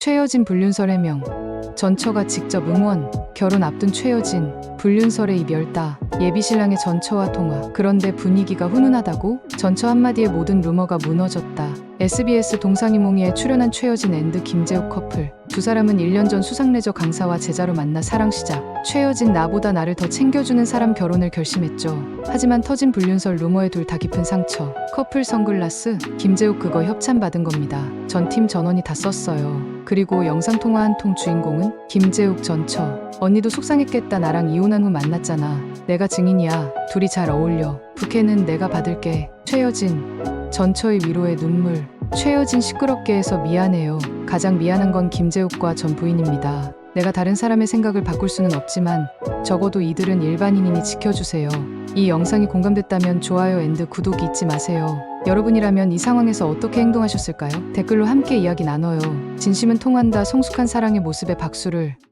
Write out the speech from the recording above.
최여진 불륜설 해명. 전처가 직접 응원. 결혼 앞둔 최여진. 불륜설의 이별다. 예비 신랑의 전처와 통화. 그런데 분위기가 훈훈하다고? 전처 한마디에 모든 루머가 무너졌다. SBS 동상이몽이에 출연한 최여진 앤드 김재욱 커플. 두 사람은 1년 전 수상레저 강사와 제자로 만나 사랑 시작. 최여진 나보다 나를 더 챙겨주는 사람 결혼을 결심했죠. 하지만 터진 불륜설 루머에 둘 다 깊은 상처. 커플 선글라스, 김재욱 그거 협찬받은 겁니다. 전 팀 전원이 다 썼어요. 그리고 영상통화 한 통 주인공은 김재욱 전처. 언니도 속상했겠다. 나랑 이혼한 후 만났잖아. 내가 증인이야. 둘이 잘 어울려. 부캐는 내가 받을게. 최여진. 전처의 위로의 눈물. 최여진 시끄럽게 해서 미안해요. 가장 미안한 건 김재욱과 전 부인입니다. 내가 다른 사람의 생각을 바꿀 수는 없지만 적어도 이들은 일반인이니 지켜주세요. 이 영상이 공감됐다면 좋아요 앤드 구독 잊지 마세요. 여러분이라면 이 상황에서 어떻게 행동하셨을까요? 댓글로 함께 이야기 나눠요. 진심은 통한다 성숙한 사랑의 모습에 박수를